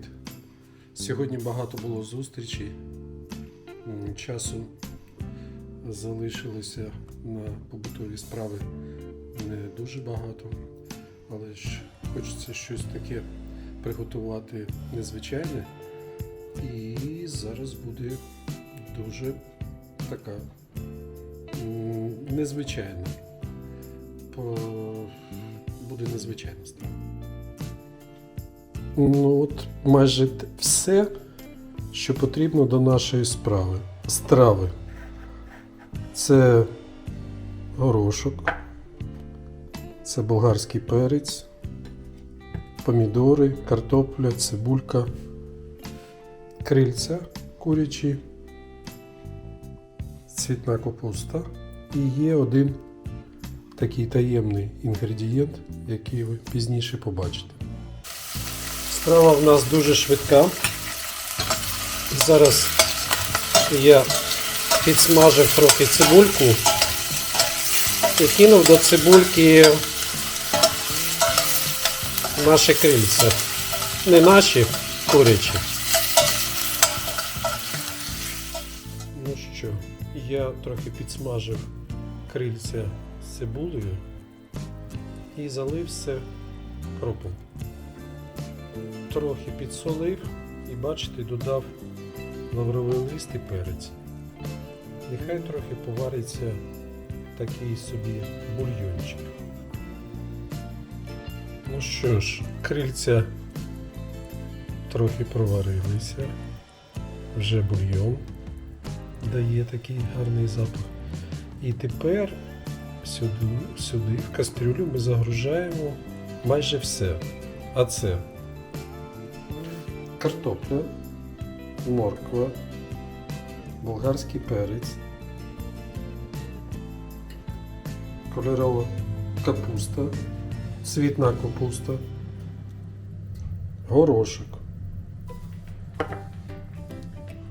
привіт! Сьогодні багато було зустрічей. Часу залишилося на побутові справи не дуже багато, але ж хочеться щось таке приготувати незвичайне. І зараз буде дуже така незвичайна. Буде незвичайна страва. Ну от майже все, що потрібно до нашої справи. Страви. Це горошок, це болгарський перець, помідори, картопля, цибулька, крильця курячі, цвітна капуста. І є один такий таємний інгредієнт, який ви пізніше побачите. Страва в нас дуже швидка. Зараз я підсмажив трохи цибульку і кинув до цибульки наші крильця. Не наші курячі. Ну що, я трохи підсмажив крильця з цибулею і залив все кропом трохи підсолив і бачите, додав лавровий лист і перець. Нехай трохи повариться такий собі бульйончик. Ну що ж, крильця трохи проварилися. Вже бульйон дає такий гарний запах. І тепер сюди, сюди в кастрюлю ми загружаємо майже все. А це картопля, морква, болгарський перець, кольорова капуста, цвітна капуста, горошок,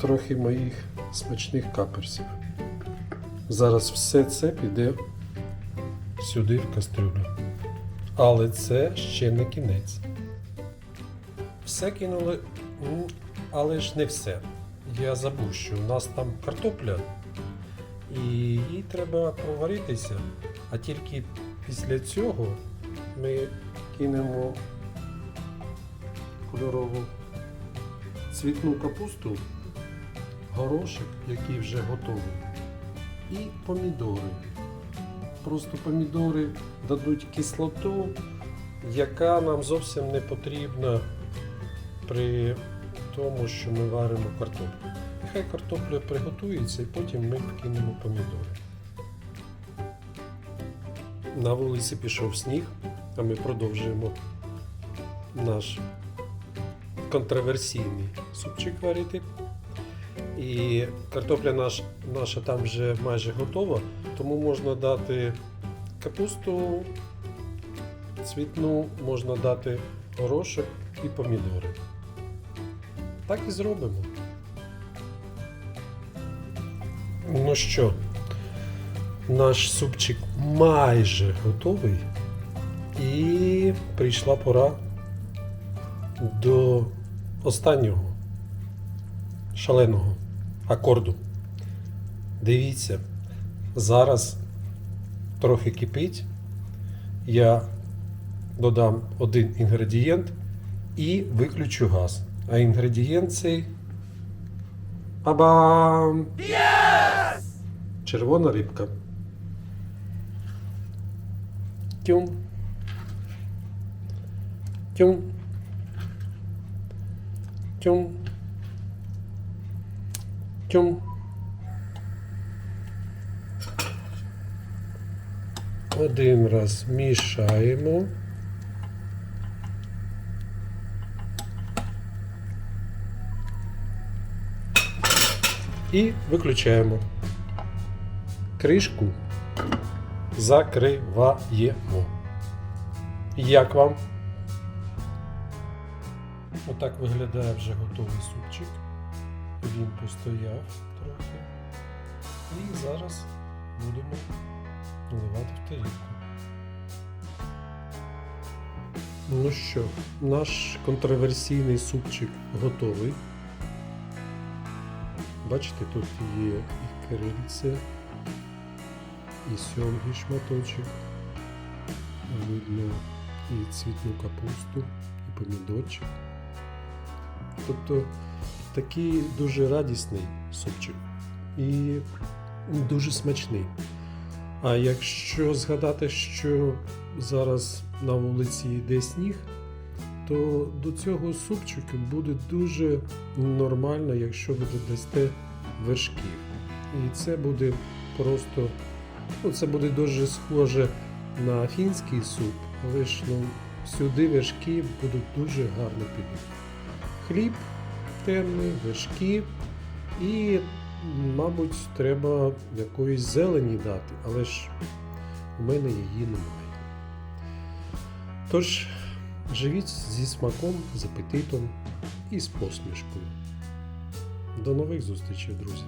трохи моїх смачних каперсів. Зараз все це піде сюди в кастрюлю. Але це ще не кінець. Все кинули, ну, але ж не все. Я забув, що у нас там картопля, і їй треба проваритися. А тільки після цього ми кинемо кольорову цвітну капусту, горошок, який вже готовий, і помідори. Просто помідори дадуть кислоту, яка нам зовсім не потрібна при тому, що ми варимо картоплю. Нехай картопля приготується і потім ми кинемо помідори. На вулиці пішов сніг, а ми продовжуємо наш контроверсійний супчик варити. І картопля наш, наша там вже майже готова, тому можна дати капусту цвітну, можна дати горошок і помідори. Так і зробимо. Ну що, наш супчик майже готовий. І прийшла пора до останнього шаленого акорду. Дивіться, зараз трохи кипить. Я додам один інгредієнт і виключу газ. А інгредієнт цей. Yes! Червона рибка. Тюм. Тюм. Тюм. Тюм. Один раз мішаємо. І виключаємо. Кришку закриваємо. Як вам? Отак виглядає вже готовий супчик. Він постояв трохи. І зараз будемо наливати в тарілку. Ну що, наш контроверсійний супчик готовий. Бачите, тут є і крильце, і сьомгий шматочок. Видно і цвітну капусту, і помідорчик. Тобто такий дуже радісний супчик і дуже смачний. А якщо згадати, що зараз на вулиці йде сніг, то до цього супчику буде дуже нормально, якщо ви додасте вершків. І це буде просто, ну це буде дуже схоже на фінський суп, але ж ну, сюди вершки будуть дуже гарно підуть. Хліб темний, вершки і, мабуть, треба якоїсь зелені дати, але ж у мене її немає. Тож, живіть зі смаком, з апетитом і з посмішкою. До нових зустрічей, друзі!